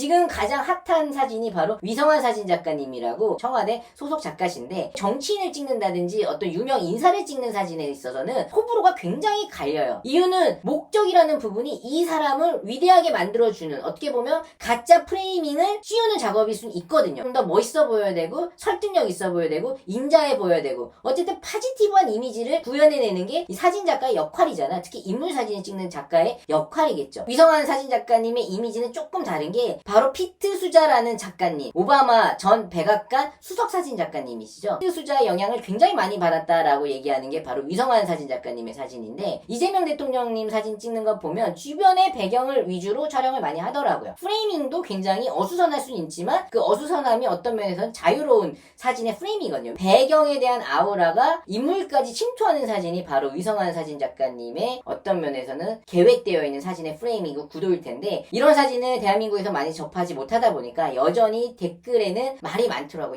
지금 가장 핫한 사진이 바로 위성환 사진 작가님이라고 청와대 소속 작가신데 정치인을 찍는다든지 어떤 유명 인사를 찍는 사진에 있어서는 호불호가 굉장히 갈려요. 이유는 목적이라는 부분이 이 사람을 위대하게 만들어주는 어떻게 보면 가짜 프레이밍을 씌우는 작업일 수는 있거든요. 좀 더 멋있어 보여야 되고 설득력 있어 보여야 되고 인자해 보여야 되고 어쨌든 파지티브한 이미지를 구현해내는 게 이 사진 작가의 역할이잖아. 특히 인물 사진을 찍는 작가의 역할이겠죠. 위성환 사진 작가님의 이미지는 조금 다른 게 바로 피트 수자라는 작가님, 오바마 전 백악관 수석 사진 작가님이시죠. 피트 수자의 영향을 굉장히 많이 받았다라고 얘기하는 게 바로 위성환 사진 작가님의 사진인데 이재명 대통령님 사진 찍는 거 보면 주변의 배경을 위주로 촬영을 많이 하더라고요. 프레이밍도 굉장히 어수선할 수는 있지만 그 어수선함이 어떤 면에서는 자유로운 사진의 프레임이거든요. 배경에 대한 아우라가 인물까지 침투하는 사진이 바로 위성환 사진 작가님의 어떤 면에서는 계획되어 있는 사진의 프레임이고 구도일 텐데 이런 사진을 대한민국에서 많이 접하지 못하다 보니까 여전히 댓글에는 말이 많더라고요.